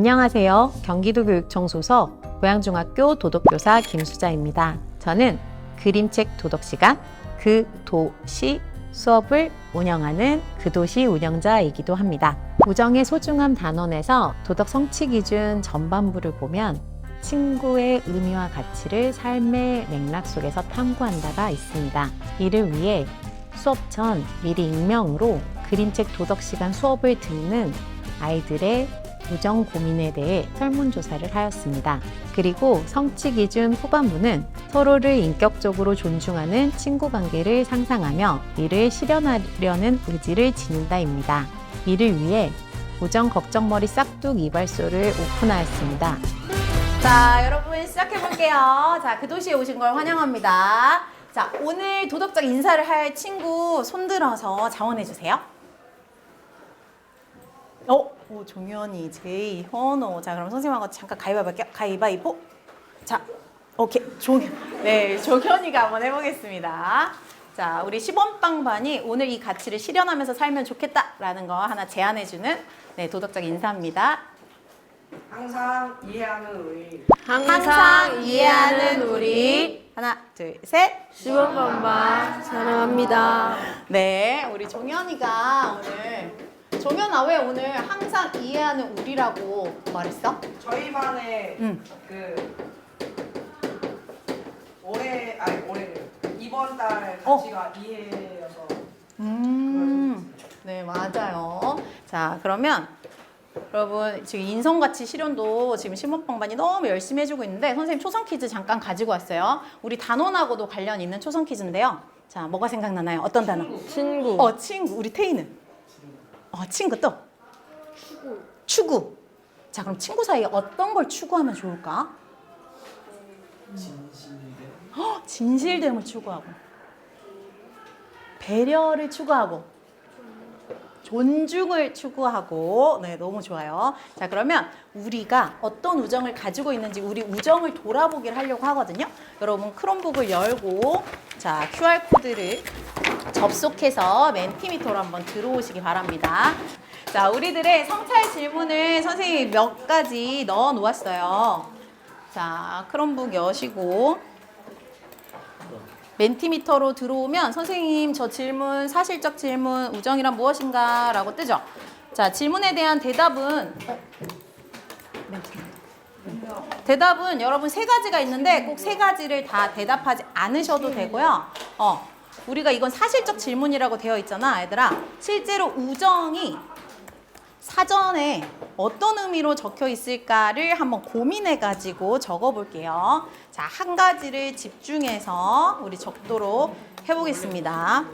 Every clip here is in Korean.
안녕하세요. 경기도 교육청소서 고양중학교 도덕교사 김수자입니다. 저는 그림책 도덕 시간 그 도시 수업을 운영하는 그 도시 운영자이기도 합니다. 우정의 소중함 단원에서 도덕 성취 기준 전반부를 보면 친구의 의미와 가치를 삶의 맥락 속에서 탐구한다가 있습니다. 이를 위해 수업 전 미리 익명으로 그림책 도덕 시간 수업을 듣는 아이들의 우정 고민에 대해 설문조사를 하였습니다. 그리고 성취 기준 후반부는 서로를 인격적으로 존중하는 친구 관계를 상상하며 이를 실현하려는 의지를 지닌다입니다. 이를 위해 우정 걱정머리 싹둑 이발소를 오픈하였습니다. 자, 여러분 시작해 볼게요. 자, 그 도시에 오신 걸 환영합니다. 자, 오늘 도덕적 인사를 할 친구 손들어서 자원해 주세요. 어, 오, 종현이, 제이, 현호. 자, 그럼 선생님하고 잠깐 가위바위보 할게요. 가위바위보. 자, 오케이. 종현. 네, 종현이가 한번 해보겠습니다. 자, 우리 시범빵반이 오늘 이 가치를 실현하면서 살면 좋겠다라는 거 하나 제안해주는 네, 도덕적 인사입니다. 항상 이해하는 우리 항상 이해하는 우리 하나 둘 셋 시범 반반 사랑합니다. 네, 우리 종현이가 오늘 종현아 왜 오늘 항상 이해하는 우리라고 말했어? 저희 반에 응. 그 올해 아니 올해 이번 달 어. 가치가 이해여서 음, 네 맞아요. 자 그러면 여러분 지금 인성가치 실현도 지금 심호빵반이 너무 열심히 해주고 있는데 선생님 초성 퀴즈 잠깐 가지고 왔어요. 우리 단원하고도 관련 있는 초성 퀴즈인데요. 자 뭐가 생각나나요? 어떤 단어? 친구. 어 친구 우리 태희는 어 친구 또 추구. 추구. 자 그럼 친구 사이에 어떤 걸 추구하면 좋을까? 진실됨 진실됨을 추구하고. 배려를 추구하고 존중을 추구하고 네 너무 좋아요 자 그러면 우리가 어떤 우정을 가지고 있는지 우리 우정을 돌아보기를 하려고 하거든요 여러분 크롬북을 열고 자 QR 코드를 접속해서 멘티미터로 한번 들어오시기 바랍니다. 자, 우리들의 성찰 질문을 선생님이 몇 가지 넣어 놓았어요. 자, 크롬북 여시고 멘티미터로 들어오면 선생님 저 질문 사실적 질문 우정이란 무엇인가 라고 뜨죠. 자, 질문에 대한 대답은. 대답은 여러분 세 가지가 있는데 꼭 세 가지를 다 대답하지 않으셔도 되고요. 어, 우리가 이건 사실적 질문이라고 되어 있잖아, 얘들아. 실제로 우정이 사전에 어떤 의미로 적혀 있을까를 한번 고민해 가지고 적어 볼게요. 자, 한 가지를 집중해서 우리 적도록 해 보겠습니다.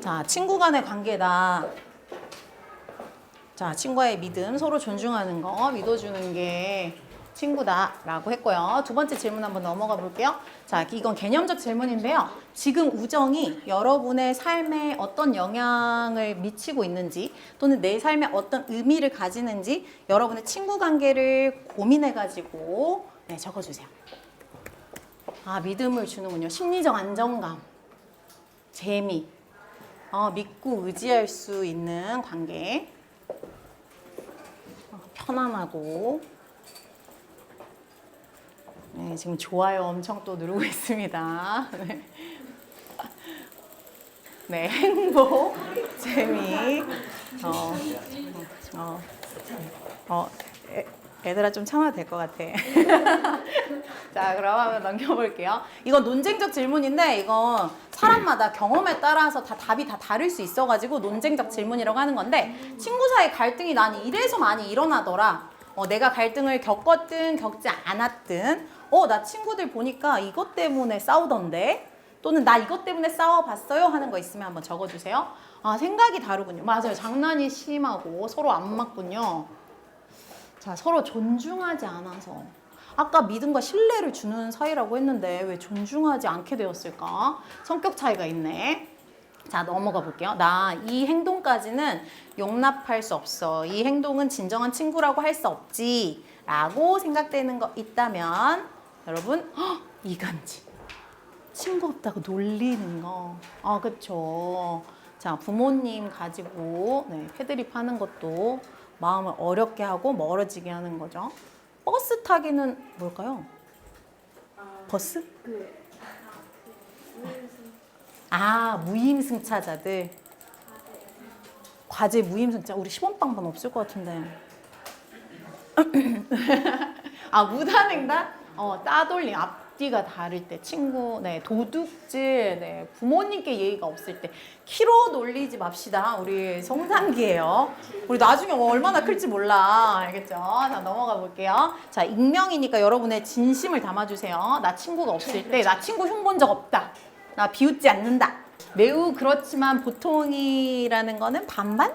자, 친구 간의 관계다. 자, 친구와의 믿음, 서로 존중하는 거, 믿어주는 게 친구다라고 했고요. 두 번째 질문 한번 넘어가 볼게요. 자, 이건 개념적 질문인데요. 지금 우정이 여러분의 삶에 어떤 영향을 미치고 있는지 또는 내 삶에 어떤 의미를 가지는지 여러분의 친구 관계를 고민해 가지고 네, 적어 주세요. 아, 믿음을 주는군요. 심리적 안정감, 재미, 어, 믿고 의지할 수 있는 관계. 어, 편안하고 네, 지금 좋아요 엄청 또 누르고 있습니다. 네, 네 행복, 재미, 어, 어, 어, 애, 애들아 좀 참아도 될 것 같아. 자, 그럼 한번 넘겨볼게요. 이건 논쟁적 질문인데 이건 사람마다 경험에 따라서 다 답이 다 다를 수 있어가지고 논쟁적 질문이라고 하는 건데 친구 사이 갈등이 난 이래서 많이 일어나더라. 어, 내가 갈등을 겪었든 겪지 않았든 어, 나 친구들 보니까 이것 때문에 싸우던데 또는 나 이것 때문에 싸워봤어요 하는 거 있으면 한번 적어주세요. 아, 생각이 다르군요. 맞아요. 장난이 심하고 서로 안 맞군요. 자, 서로 존중하지 않아서. 아까 믿음과 신뢰를 주는 사이라고 했는데 왜 존중하지 않게 되었을까? 성격 차이가 있네. 자, 넘어가 볼게요. 나 이 행동까지는 용납할 수 없어. 이 행동은 진정한 친구라고 할 수 없지. 라고 생각되는 거 있다면 여러분, 헉, 이간질. 친구 없다고 놀리는 거. 아, 그쵸. 자, 부모님 가지고 네, 패드립 하는 것도 마음을 어렵게 하고 멀어지게 하는 거죠. 버스 타기는 뭘까요? 버스? 아, 무임승차자들. 과제 무임승차. 우리 시범빵반 없을 것 같은데. 아, 무단횡단? 어, 따돌림. 앞뒤가 다를 때. 친구, 네, 도둑질, 네, 부모님께 예의가 없을 때. 키로 놀리지 맙시다. 우리 성장기예요. 우리 나중에 얼마나 클지 몰라. 알겠죠? 자, 넘어가 볼게요. 자, 익명이니까 여러분의 진심을 담아주세요. 나 친구가 없을 때, 나 친구 흉 본 적 없다. 나 비웃지 않는다. 매우 그렇지만 보통이라는 거는 반반?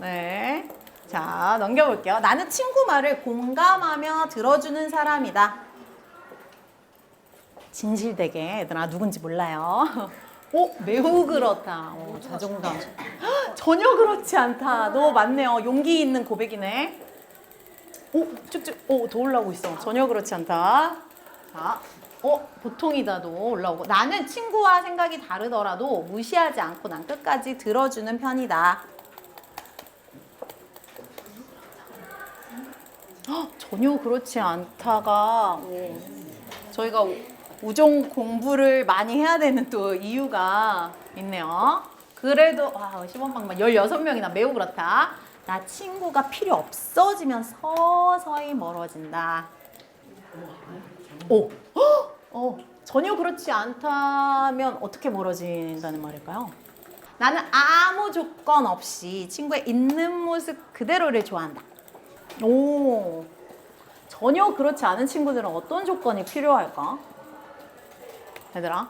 네. 자, 넘겨볼게요. 나는 친구 말을 공감하며 들어주는 사람이다. 진실되게 얘들아 누군지 몰라요. 오, 매우 그렇다. 오, 자존감. 헉, 전혀 그렇지 않다. 너 맞네요. 용기 있는 고백이네. 오, 쭉쭉. 오, 더 올라오고 있어. 전혀 그렇지 않다. 자, 어, 보통이다도 올라오고. 나는 친구와 생각이 다르더라도 무시하지 않고 난 끝까지 들어주는 편이다. 헉, 전혀 그렇지 않다가 오, 저희가 우- 우정 공부를 많이 해야 되는 또 이유가 있네요. 그래도 와, 시범방만 16명이나 매우 그렇다. 나 친구가 필요 없어지면 서서히 멀어진다. 오, 헉! 어, 전혀 그렇지 않다면 어떻게 멀어진다는 말일까요? 나는 아무 조건 없이 친구의 있는 모습 그대로를 좋아한다. 오, 전혀 그렇지 않은 친구들은 어떤 조건이 필요할까? 얘들아,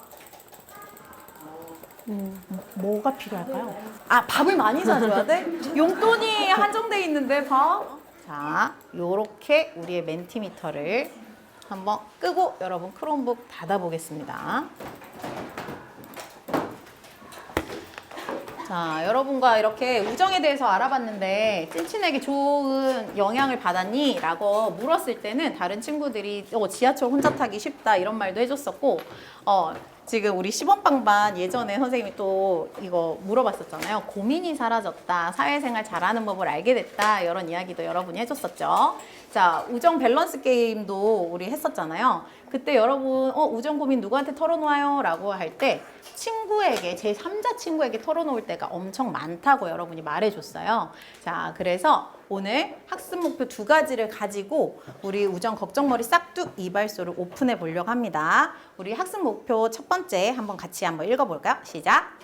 음, 뭐가 필요할까요? 아, 밥을 많이 사줘야 돼? 용돈이 한정돼 있는데 밥? 자, 요렇게 우리의 멘티미터를 한번 끄고 여러분 크롬북 닫아보겠습니다. 자, 여러분과 이렇게 우정에 대해서 알아봤는데 찐친에게 좋은 영향을 받았니? 라고 물었을 때는 다른 친구들이 어, 지하철 혼자 타기 쉽다 이런 말도 해줬었고 어, 지금 우리 시범빵반 예전에 선생님이 또 이거 물어봤었잖아요. 고민이 사라졌다. 사회생활 잘하는 법을 알게 됐다. 이런 이야기도 여러분이 해줬었죠. 자, 우정 밸런스 게임도 우리 했었잖아요. 그때 여러분, 어, 우정 고민 누구한테 털어놓아요? 라고 할 때 친구에게, 제 3자 친구에게 털어놓을 때가 엄청 많다고 여러분이 말해줬어요. 자, 그래서 오늘 학습 목표 두 가지를 가지고 우리 우정 걱정머리 싹둑 이발소를 오픈해 보려고 합니다. 우리 학습 목표 첫 번째 한번 같이 한번 읽어볼까요? 시작.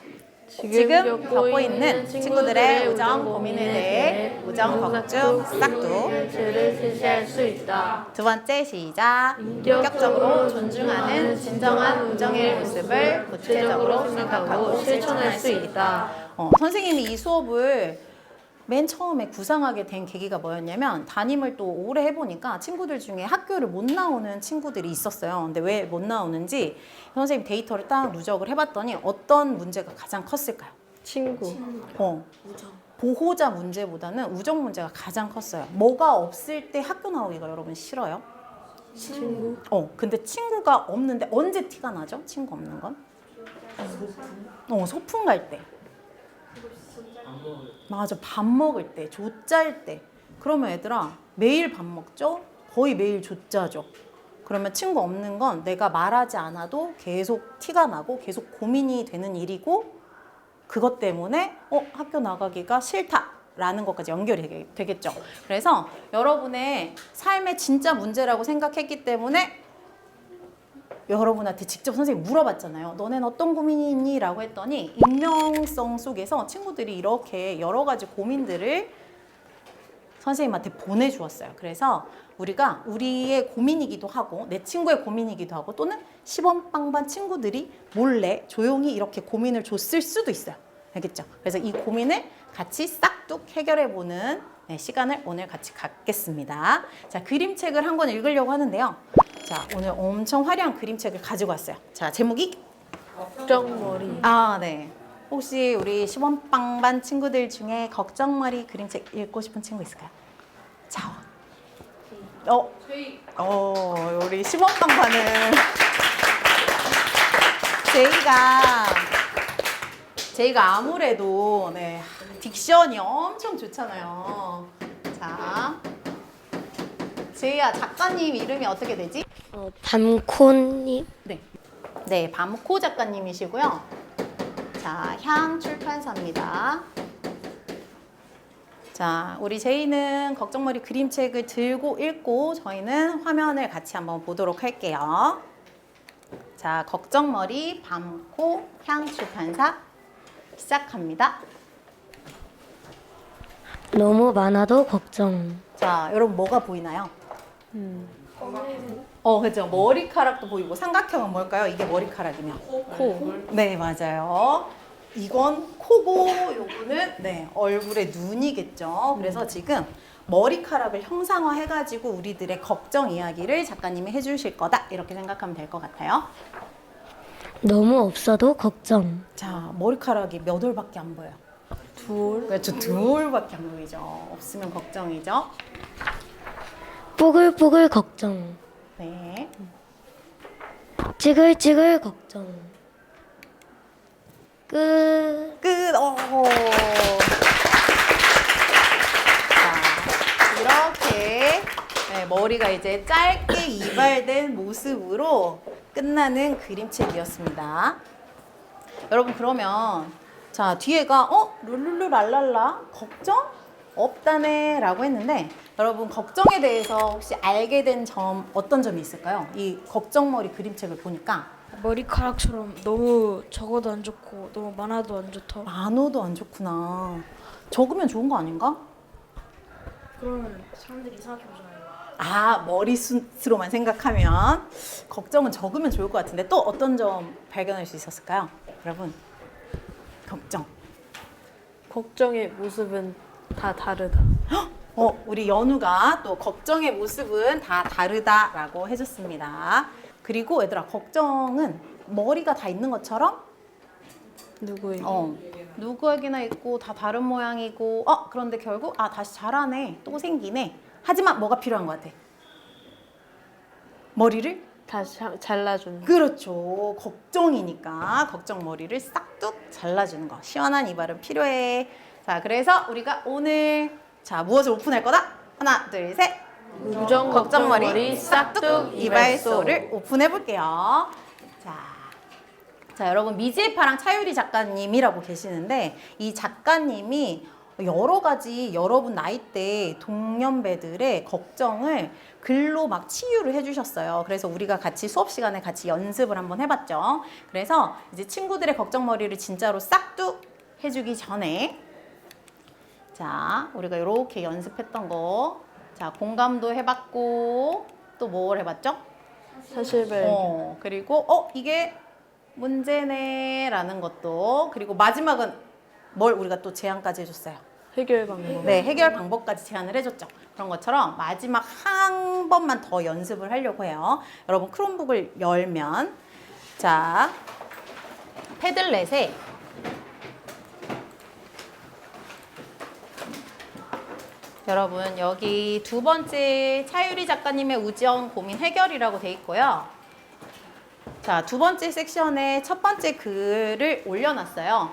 지금 겪고 있는 친구들의 우정 고민에 대해 우정 걱정 싹둑 를 실시할 수 있다. 두 번째 시작. 인격적으로 존중하는 진정한 우정의 모습을 구체적으로 생각하고 실천할 수 있다. 어, 선생님이 이 수업을 맨 처음에 구상하게 된 계기가 뭐였냐면 담임을 또 오래 해보니까 친구들 중에 학교를 못 나오는 친구들이 있었어요. 근데 왜 못 나오는지 선생님 데이터를 딱 누적을 해봤더니 어떤 문제가 가장 컸을까요? 친구. 어. 보호자 문제보다는 우정 문제가 가장 컸어요. 뭐가 없을 때 학교 나오기가 여러분 싫어요? 친구. 어, 근데 친구가 없는데 언제 티가 나죠? 친구 없는 건? 어, 소풍 갈 때. 맞아, 밥 먹을 때, 조짤 때. 그러면 얘들아, 매일 밥 먹죠? 거의 매일 조짜죠. 그러면 친구 없는 건 내가 말하지 않아도 계속 티가 나고 계속 고민이 되는 일이고 그것 때문에 어, 학교 나가기가 싫다 라는 것까지 연결이 되겠죠. 그래서 여러분의 삶의 진짜 문제라고 생각했기 때문에 여러분한테 직접 선생님 물어봤잖아요. 너넨 어떤 고민이 있니? 라고 했더니 익명성 속에서 친구들이 이렇게 여러 가지 고민들을 선생님한테 보내주었어요. 그래서 우리가 우리의 고민이기도 하고 내 친구의 고민이기도 하고 또는 시범 빵반 친구들이 몰래 조용히 이렇게 고민을 줬을 수도 있어요. 알겠죠? 그래서 이 고민을 같이 싹둑 해결해보는 네, 시간을 오늘 같이 갖겠습니다. 자, 그림책을 한 권 읽으려고 하는데요. 자, 오늘 엄청 화려한 그림책을 가지고 왔어요. 자, 제목이 걱정머리. 아, 네. 혹시 우리 시범빵반 친구들 중에 걱정머리 그림책 읽고 싶은 친구 있을까요? 자, 어, 어, 우리 시범빵반은 제이가 제이가 아무래도 네 딕션이 엄청 좋잖아요. 자, 제이야 작가님 이름이 어떻게 되지? 어, 밤코님. 네. 네, 밤코 작가님이시고요. 자, 향 출판사입니다. 자, 우리 제이는 걱정머리 그림책을 들고 읽고 저희는 화면을 같이 한번 보도록 할게요. 자, 걱정머리 밤코 향 출판사 시작합니다. 너무 많아도 걱정. 자, 여러분 뭐가 보이나요? 어, 그죠. 머리카락도 보이고 삼각형은 뭘까요? 이게 머리카락이면 코. 네, 맞아요. 이건 코고 요거는 네, 얼굴의 눈이겠죠. 그래서 지금 머리카락을 형상화 해가지고 우리들의 걱정 이야기를 작가님이 해주실 거다 이렇게 생각하면 될 것 같아요. 너무 없어도 걱정. 자, 머리카락이 몇 올밖에 안 보여요. 둘. 그렇죠, 둘 밖에 안 보이죠. 없으면 걱정이죠. 뽀글뽀글 걱정. 네. 찌글찌글 걱정. 끝. 끝. 어. 자, 이렇게 네, 머리가 이제 짧게 이발된 모습으로 끝나는 그림책이었습니다. 여러분 그러면 자 뒤에가 어 룰루루 랄랄라 걱정 없다네라고 했는데 여러분 걱정에 대해서 혹시 알게 된 점 어떤 점이 있을까요? 이 걱정머리 그림책을 보니까 머리카락처럼 너무 적어도 안 좋고 너무 많아도 안 좋다. 만호도 안 좋구나. 적으면 좋은 거 아닌가? 그러면 사람들이 이상하게 보잖아요. 아 머리숱으로만 생각하면 걱정은 적으면 좋을 것 같은데 또 어떤 점 발견할 수 있었을까요? 여러분 걱정. 걱정의 모습은 다 다르다. 어 우리 연우가 또 걱정의 모습은 다 다르다라고 해줬습니다. 그리고 얘들아 걱정은 머리가 다 있는 것처럼 누구에게? 어 누구에게나 있고 다 다른 모양이고 어 그런데 결국 아 다시 자라네 또 생기네. 하지만 뭐가 필요한 것 같아? 머리를 다시 하- 잘라주는. 그렇죠. 걱정이니까 걱정 머리를 싹둑 잘라주는 거. 시원한 이발은 필요해. 자, 그래서 우리가 오늘 자 무엇을 오픈할 거다? 하나, 둘, 셋. 우정 걱정 머리 걱정머리 싹둑 싹둑 이발소를 오픈해 볼게요. 자. 자, 여러분 미지파랑 차유리 작가님이라고 계시는데 이 작가님이 여러 가지 여러분 나이대 동년배들의 걱정을 글로 막 치유를 해주셨어요. 그래서 우리가 같이 수업 시간에 같이 연습을 한번 해봤죠. 그래서 이제 친구들의 걱정 머리를 진짜로 싹둑 해주기 전에 자, 우리가 이렇게 연습했던 거. 자, 공감도 해봤고, 또 뭘 해봤죠? 사실발. 어, 그리고, 어, 이게 문제네. 라는 것도. 그리고 마지막은 뭘 우리가 또 제안까지 해줬어요. 해결 방법. 네, 해결 방법까지 제안을 해줬죠. 그런 것처럼 마지막 한 번만 더 연습을 하려고 해요. 여러분, 크롬북을 열면, 자, 패들렛에 여러분 여기 두 번째 차유리 작가님의 우정 고민 해결이라고 돼 있고요. 자, 두 번째 섹션에 첫 번째 글을 올려놨어요.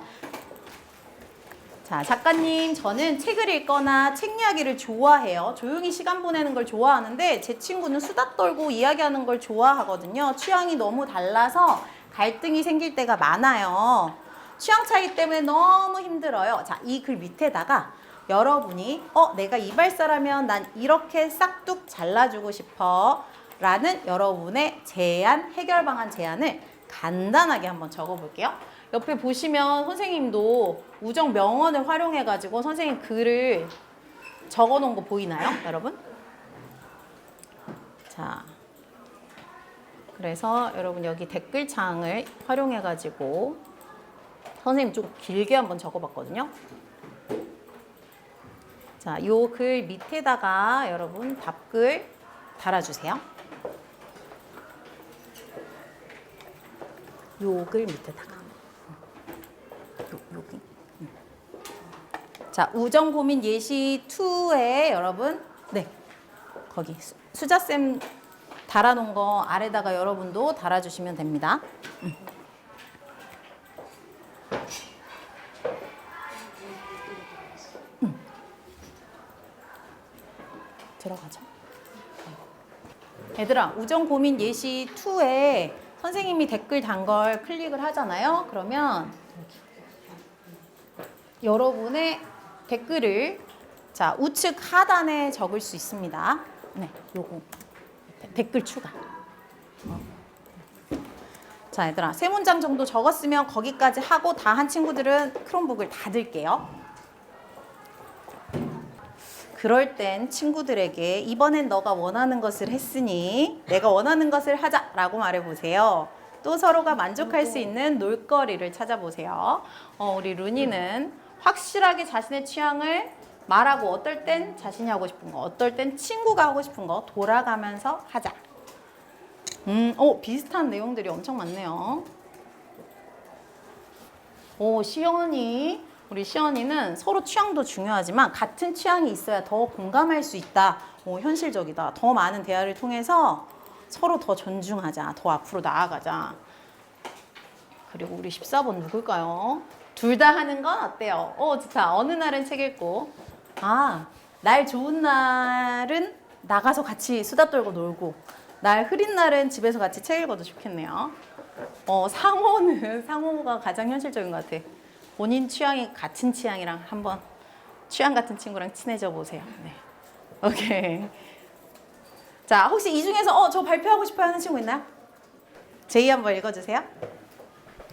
자, 작가님, 저는 책을 읽거나 책 이야기를 좋아해요. 조용히 시간 보내는 걸 좋아하는데 제 친구는 수다 떨고 이야기하는 걸 좋아하거든요. 취향이 너무 달라서 갈등이 생길 때가 많아요. 취향 차이 때문에 너무 힘들어요. 자, 이 글 밑에다가 여러분이 어, 내가 이발사라면 난 이렇게 싹둑 잘라주고 싶어. 라는 여러분의 제안, 해결 방안 제안을 간단하게 한번 적어볼게요. 옆에 보시면 선생님도 우정 명언을 활용해 가지고 선생님 글을 적어 놓은 거 보이나요, 여러분? 자. 그래서 여러분 여기 댓글창을 활용해 가지고 선생님 좀 길게 한번 적어봤거든요. 자, 요 글 밑에다가 여러분 답글 달아주세요. 요 글 밑에다가. 요, 여기. 음. 자, 우정 고민 예시 2에 여러분, 네. 거기 수- 수자쌤 달아놓은 거 아래다가 여러분도 달아주시면 됩니다. 음. 들어가죠. 얘들아, 우정 고민 예시 2에 선생님이 댓글 단 걸 클릭을 하잖아요. 그러면 여러분의 댓글을 자 우측 하단에 적을 수 있습니다. 네, 요거 데- 댓글 추가. 어. 자, 얘들아, 세 문장 정도 적었으면 거기까지 하고 다 한 친구들은 크롬북을 닫을게요. 그럴 땐 친구들에게 이번엔 너가 원하는 것을 했으니 내가 원하는 것을 하자라고 말해보세요. 또 서로가 만족할 수 있는 놀거리를 찾아보세요. 어, 우리 루니는 확실하게 자신의 취향을 말하고 어떨 땐 자신이 하고 싶은 거, 어떨 땐 친구가 하고 싶은 거 돌아가면서 하자. 음, 오, 비슷한 내용들이 엄청 많네요. 오, 시연이 우리 시연이는 서로 취향도 중요하지만 같은 취향이 있어야 더 공감할 수 있다. 오, 현실적이다. 더 많은 대화를 통해서 서로 더 존중하자. 더 앞으로 나아가자. 그리고 우리 14번 누굴까요? 둘 다 하는 건 어때요? 어, 좋다. 어느 날은 책 읽고. 아, 날 좋은 날은 나가서 같이 수다 떨고 놀고. 날 흐린 날은 집에서 같이 책 읽어도 좋겠네요. 어, 상호는 상호가 가장 현실적인 것 같아. 본인 취향이 같은 취향이랑 한번 취향 같은 친구랑 친해져 보세요. 네. 오케이. 자, 혹시 이 중에서 어, 저 발표하고 싶어 하는 친구 있나요? 제이 한번 읽어 주세요.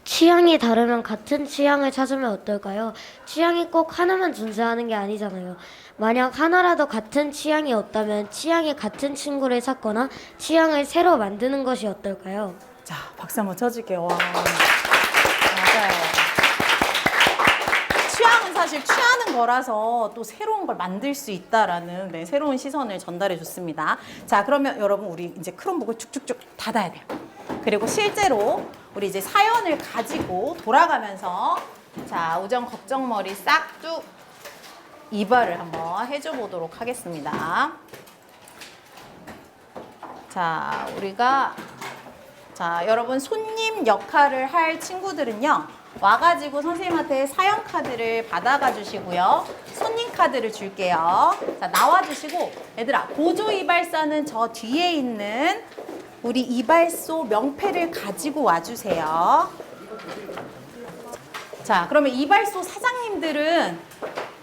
취향이 다르면 같은 취향을 찾으면 어떨까요? 취향이 꼭 하나만 존재하는 게 아니잖아요. 만약 하나라도 같은 취향이 없다면 취향이 같은 친구를 찾거나 취향을 새로 만드는 것이 어떨까요? 자, 박수 한번 쳐줄게요. 와. 맞아요. 취향은 거라서 또 새로운 걸 만들 수 있다라는 네, 새로운 시선을 전달해 줬습니다. 자, 그러면 여러분 우리 이제 크롬북을 쭉쭉쭉 닫아야 돼요. 그리고 실제로 우리 이제 사연을 가지고 돌아가면서 자, 우정 걱정머리 싹둑 이발을 한번 해줘 보도록 하겠습니다. 자, 우리가 자, 여러분 손님 역할을 할 친구들은요. 와가지고 선생님한테 사연 카드를 받아가 주시고요. 손님 카드를 줄게요. 자, 나와주시고 얘들아 보조 이발사는 저 뒤에 있는 우리 이발소 명패를 가지고 와주세요. 자, 그러면 이발소 사장님들은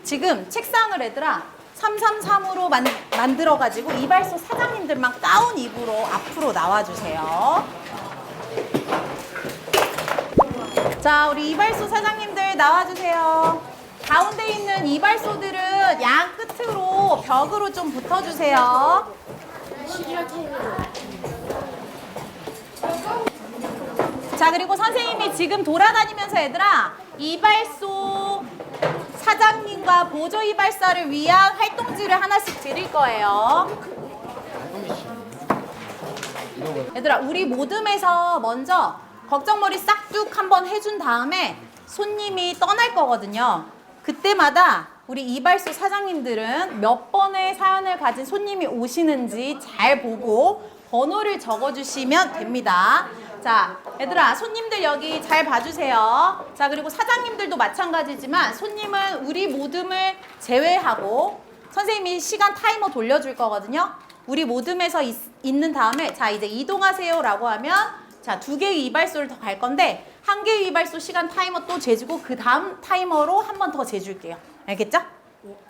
지금 책상을 얘들아 333으로 만, 만들어가지고 이발소 사장님들만 가운 입으로 앞으로 나와주세요. 자, 우리 이발소 사장님들 나와주세요. 가운데 있는 이발소들은 양 끝으로 벽으로 좀 붙어주세요. 자, 그리고 선생님이 지금 돌아다니면서 얘들아, 이발소 사장님과 보조 이발사를 위한 활동지를 하나씩 드릴 거예요. 얘들아, 우리 모듬에서 먼저 걱정머리 싹둑 한번 해준 다음에 손님이 떠날 거거든요. 그때마다 우리 이발소 사장님들은 몇 번의 사연을 가진 손님이 오시는지 잘 보고 번호를 적어주시면 됩니다. 자, 얘들아, 손님들 여기 잘 봐주세요. 자, 그리고 사장님들도 마찬가지지만 손님은 우리 모듬을 제외하고 선생님이 시간 타이머 돌려줄 거거든요. 우리 모듬에서 있, 있는 다음에 자, 이제 이동하세요라고 하면 자, 두 개의 이발소를 더 갈 건데 한 개의 이발소 시간 타이머 또 재주고 그 다음 타이머로 한 번 더 재줄게요. 알겠죠?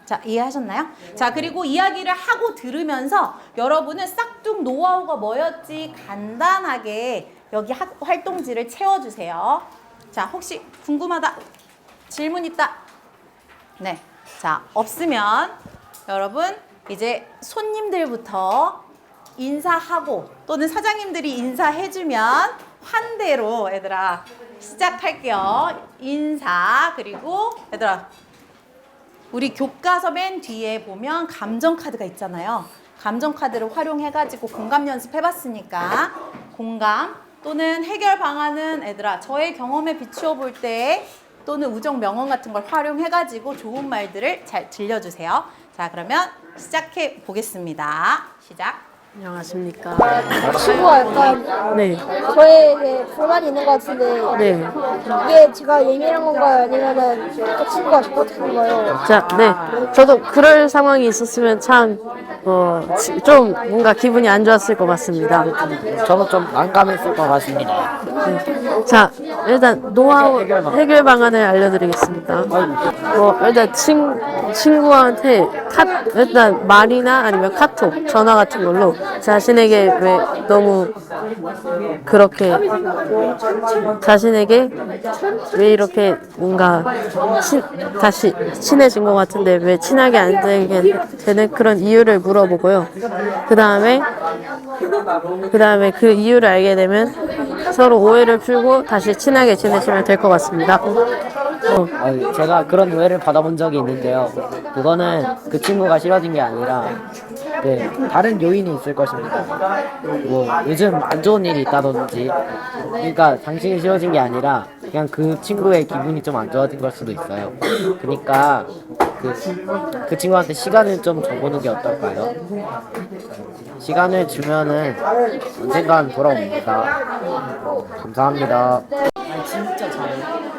자, 이해하셨나요? 자, 그리고 이야기를 하고 들으면서 여러분은 싹둑 노하우가 뭐였지 간단하게 여기 학- 활동지를 채워주세요. 자, 혹시 궁금하다, 질문 있다? 네. 자, 없으면 여러분 이제 손님들부터 인사하고 또는 사장님들이 인사해주면 환대로 얘들아 시작할게요. 인사 그리고 얘들아 우리 교과서 맨 뒤에 보면 감정 카드가 있잖아요. 감정 카드를 활용해가지고 공감 연습해봤으니까 공감 또는 해결 방안은 애들아 저의 경험에 비추어 볼 때 또는 우정 명언 같은 걸 활용해가지고 좋은 말들을 잘 들려주세요. 자 그러면 시작해 보겠습니다. 시작. 안녕하십니까. 친구가 약간 네. 저에게 불만이 있는 것 같은데 네. 이게 제가 예민한 건가요? 아니면은 그 친구가 잘못한 건가요? 자, 네. 저도 그럴 상황이 있었으면 참 어, 지- 좀 뭔가 기분이 안 좋았을 것 같습니다. 저도 좀 난감했을 것 같습니다. 자, 일단 노하우 해결 방안을 알려드리겠습니다. 뭐 일단 친 친구한테 카 일단 말이나 아니면 카톡, 전화 같은 걸로 자신에게 왜 너무 그렇게 자신에게 왜 이렇게 뭔가 친, 다시 친해진 것 같은데 왜 친하게 안 되게 되는 그런 이유를 물어보고요. 그 다음에 그 다음에 그 이유를 알게 되면 서로 오해를 풀고 다시 친하게 지내시면 될 것 같습니다. 어, 아, 제가 그런 오해를 받아본 적이 있는데요. 그거는 그 친구가 싫어진 게 아니라 네, 다른 요인이 있을 것입니다. 뭐 요즘 안 좋은 일이 있다든지 그러니까 당신이 싫어진 게 아니라 그냥 그 친구의 기분이 좀 안 좋아진 걸 수도 있어요. 그러니까 그, 그 친구한테 시간을 좀 줘보는 게 어떨까요? 시간을 주면은 언젠간 돌아옵니다. 감사합니다.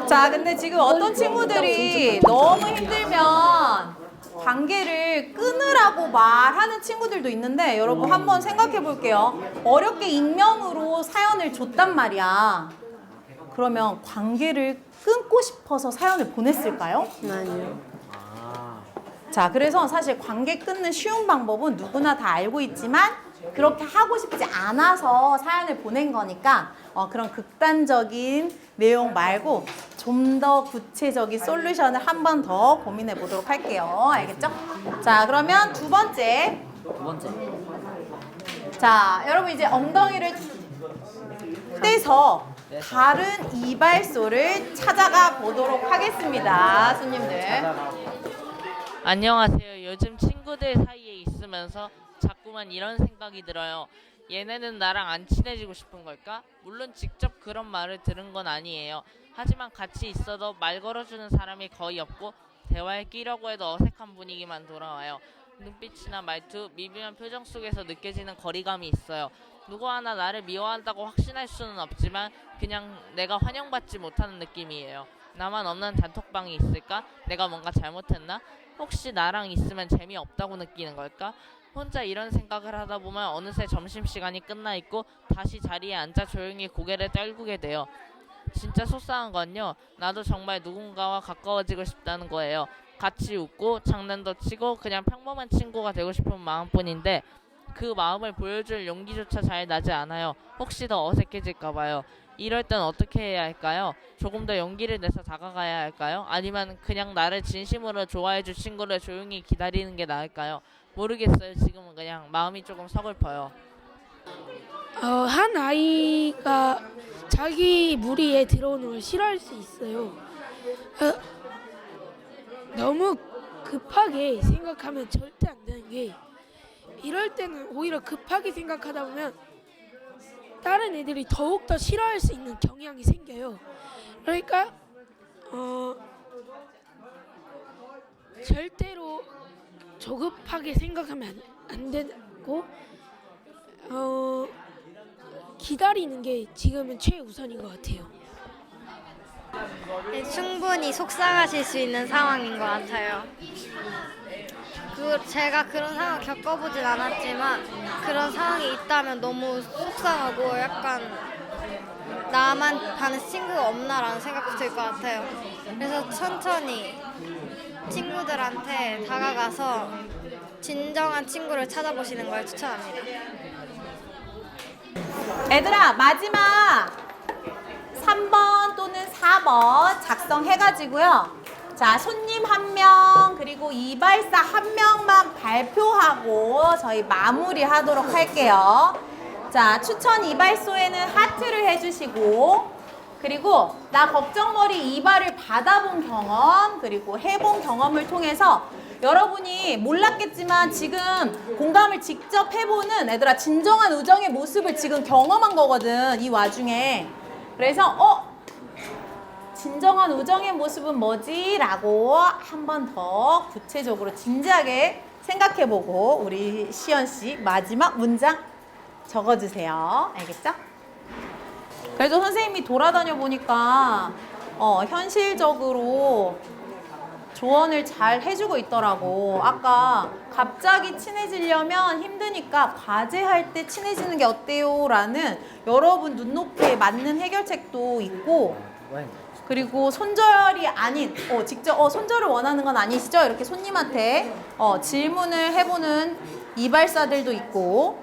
자, 근데 지금 어떤 친구들이 너무 힘들면 관계를 끊으라고 말하는 친구들도 있는데 여러분 한번 생각해 볼게요. 어렵게 익명으로 사연을 줬단 말이야. 그러면 관계를 끊고 싶어서 사연을 보냈을까요? 아니요. 자, 그래서 사실 관계 끊는 쉬운 방법은 누구나 다 알고 있지만 그렇게 하고 싶지 않아서 사연을 보낸 거니까 어, 그런 극단적인 내용 말고 좀 더 구체적인 솔루션을 한 번 더 고민해 보도록 할게요. 알겠죠? 자, 그러면 두 번째. 두 번째. 자, 여러분 이제 엉덩이를 떼서 다른 이발소를 찾아가 보도록 하겠습니다. 손님들. 안녕하세요. 요즘 친구들 사이에 있으면서 자꾸만 이런 생각이 들어요. 얘네는 나랑 안 친해지고 싶은 걸까? 물론 직접 그런 말을 들은 건 아니에요. 하지만 같이 있어도 말 걸어주는 사람이 거의 없고 대화에 끼려고 해도 어색한 분위기만 돌아와요. 눈빛이나 말투, 미묘한 표정 속에서 느껴지는 거리감이 있어요. 누구 하나 나를 미워한다고 확신할 수는 없지만 그냥 내가 환영받지 못하는 느낌이에요. 나만 없는 단톡방이 있을까? 내가 뭔가 잘못했나? 혹시 나랑 있으면 재미없다고 느끼는 걸까? 혼자 이런 생각을 하다 보면 어느새 점심시간이 끝나 있고 다시 자리에 앉아 조용히 고개를 떨구게 돼요. 진짜 속상한 건요. 나도 정말 누군가와 가까워지고 싶다는 거예요. 같이 웃고 장난도 치고 그냥 평범한 친구가 되고 싶은 마음뿐인데 그 마음을 보여줄 용기조차 잘 나지 않아요. 혹시 더 어색해질까 봐요. 이럴 땐 어떻게 해야 할까요? 조금 더 용기를 내서 다가가야 할까요? 아니면 그냥 나를 진심으로 좋아해줄 친구를 조용히 기다리는 게 나을까요? 모르겠어요. 지금은 그냥 마음이 조금 서글퍼요. 어, 한 아이가 자기 무리에 들어오는 걸 싫어할 수 있어요. 어, 너무 급하게 생각하면 절대 안 되는 게 이럴 때는 오히려 급하게 생각하다 보면 다른 애들이 더욱 더 싫어할 수 있는 경향이 생겨요. 그러니까 어, 절대로 조급하게 생각하면 안, 안 되고 어, 기다리는 게 지금은 최우선인 것 같아요. 네, 충분히 속상하실 수 있는 상황인 것 같아요. 그 제가 그런 상황 겪어보진 않았지만 그런 상황이 있다면 너무 속상하고 약간 나만 가는 친구가 없나라는 생각도 들 것 같아요. 그래서 천천히 친구들한테 다가가서 진정한 친구를 찾아보시는 걸 추천합니다. 애들아 마지막 3번 또는 4번 작성해가지고요. 자 손님 한 명 그리고 이발사 한 명만 발표하고 저희 마무리 하도록 할게요. 자 추천 이발소에는 하트를 해주시고 그리고 나 걱정머리 이발을 받아본 경험 그리고 해본 경험을 통해서 여러분이 몰랐겠지만 지금 공감을 직접 해보는 애들아 진정한 우정의 모습을 지금 경험한 거거든 이 와중에 그래서 어 진정한 우정의 모습은 뭐지? 라고 한 번 더 구체적으로 진지하게 생각해보고 우리 시연 씨 마지막 문장 적어주세요 알겠죠? 그래도 선생님이 돌아다녀 보니까 어, 현실적으로 조언을 잘 해주고 있더라고. 아까 갑자기 친해지려면 힘드니까 과제할 때 친해지는 게 어때요? 라는 여러분 눈높이에 맞는 해결책도 있고 그리고 손절이 아닌 어, 직접 어, 손절을 원하는 건 아니시죠? 이렇게 손님한테 어, 질문을 해보는 이발사들도 있고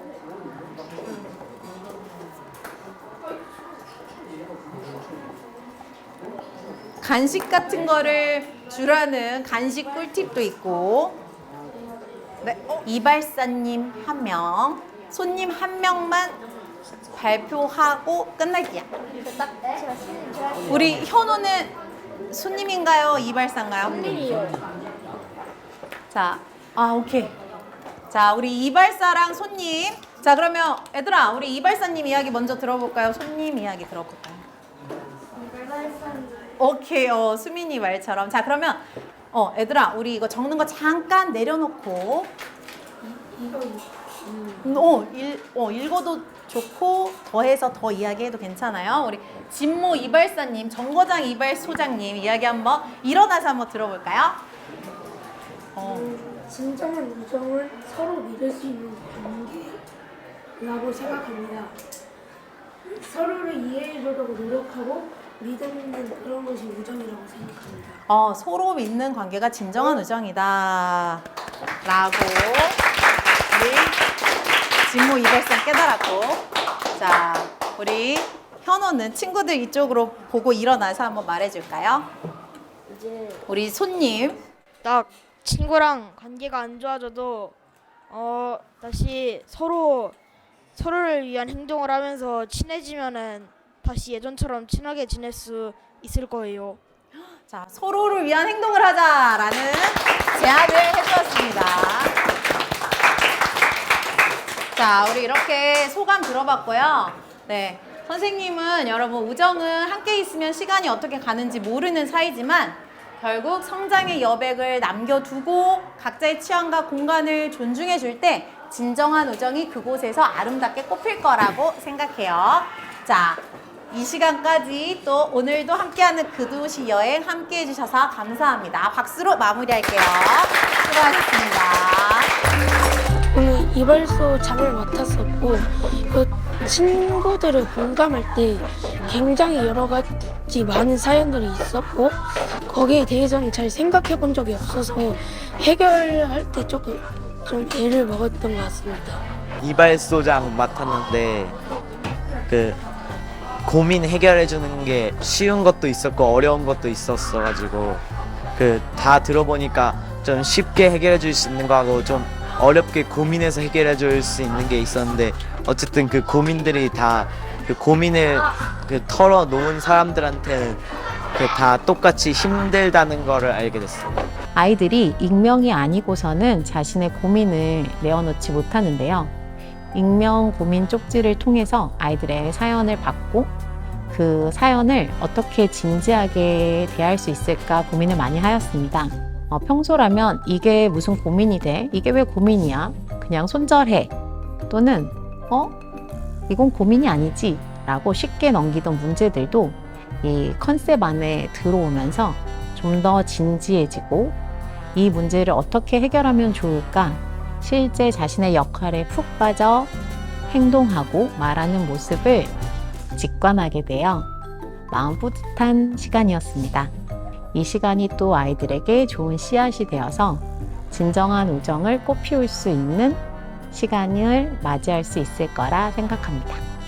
간식 같은 거를 주라는 간식 꿀팁도 있고 네, 어, 이발사님 한 명, 손님 한 명만 발표하고 끝날게요. 우리 현우는 손님인가요? 이발사인가요? 자, 아 오케이. 자, 우리 이발사랑 손님. 자, 그러면 얘들아, 우리 이발사님 이야기 먼저 들어볼까요? 손님 이야기 들어볼까요? 오케이, 어, 수민이 말처럼. 자, 그러면 어, 얘들아, 우리 이거 적는 거 잠깐 내려놓고. 음, 어, 읽, 어, 읽어도 좋고 더해서 더 이야기해도 괜찮아요. 우리 진모 이발사님, 정거장 이발소장님 이야기 한번 일어나서 한번 들어볼까요? 어, 진정한 우정을 서로 믿을 수 있는 관계라고 생각합니다. 서로를 이해해주려고 노력하고 믿는 그런 것이 우정이라고 생각합니다. 어, 서로 믿는 관계가 진정한 우정이다. 라고 우리 진모 이발사 깨달았고 자, 우리 현호는 친구들 이쪽으로 보고 일어나서 한번 말해줄까요? 우리 손님 딱 친구랑 관계가 안 좋아져도 어 다시 서로 서로를 위한 행동을 하면서 친해지면은 다시 예전처럼 친하게 지낼 수 있을 거예요. 자, 서로를 위한 행동을 하자라는 제안을 해주었습니다. 자, 우리 이렇게 소감 들어봤고요. 네. 선생님은 여러분, 우정은 함께 있으면 시간이 어떻게 가는지 모르는 사이지만 결국 성장의 여백을 남겨두고 각자의 취향과 공간을 존중해 줄 때 진정한 우정이 그곳에서 아름답게 꽃필 거라고 생각해요. 자, 이 시간까지 또 오늘도 함께하는 그 도시 여행 함께 해 주셔서 감사합니다. 박수로 마무리할게요. 수고하셨습니다. 오늘 이발소 장을 맡았었고 그 친구들을 공감할 때 굉장히 여러 가지 많은 사연들이 있었고 거기에 대해서는 잘 생각해 본 적이 없어서 해결할 때 조금 좀 애를 먹었던 것 같습니다. 이발소장 맡았는데 그 고민 해결해 주는 게 쉬운 것도 있었고 어려운 것도 있었어 가지고 그 다 들어보니까 좀 쉽게 해결해 줄 수 있는 거하고 좀 어렵게 고민해서 해결해 줄 수 있는 게 있었는데 어쨌든 그 고민들이 다 그 고민을 그 털어 놓은 사람들한테는 그 다 똑같이 힘들다는 거를 알게 됐어요. 아이들이 익명이 아니고서는 자신의 고민을 내어놓지 못하는데요. 익명 고민 쪽지를 통해서 아이들의 사연을 받고 그 사연을 어떻게 진지하게 대할 수 있을까 고민을 많이 하였습니다. 어, 평소라면 이게 무슨 고민이 돼? 이게 왜 고민이야? 그냥 손절해. 또는 어? 이건 고민이 아니지. 라고 쉽게 넘기던 문제들도 이 컨셉 안에 들어오면서 좀 더 진지해지고 이 문제를 어떻게 해결하면 좋을까? 실제 자신의 역할에 푹 빠져 행동하고 말하는 모습을 직관하게 되어 마음 뿌듯한 시간이었습니다. 이 시간이 또 아이들에게 좋은 씨앗이 되어서 진정한 우정을 꽃피울 수 있는 시간을 맞이할 수 있을 거라 생각합니다.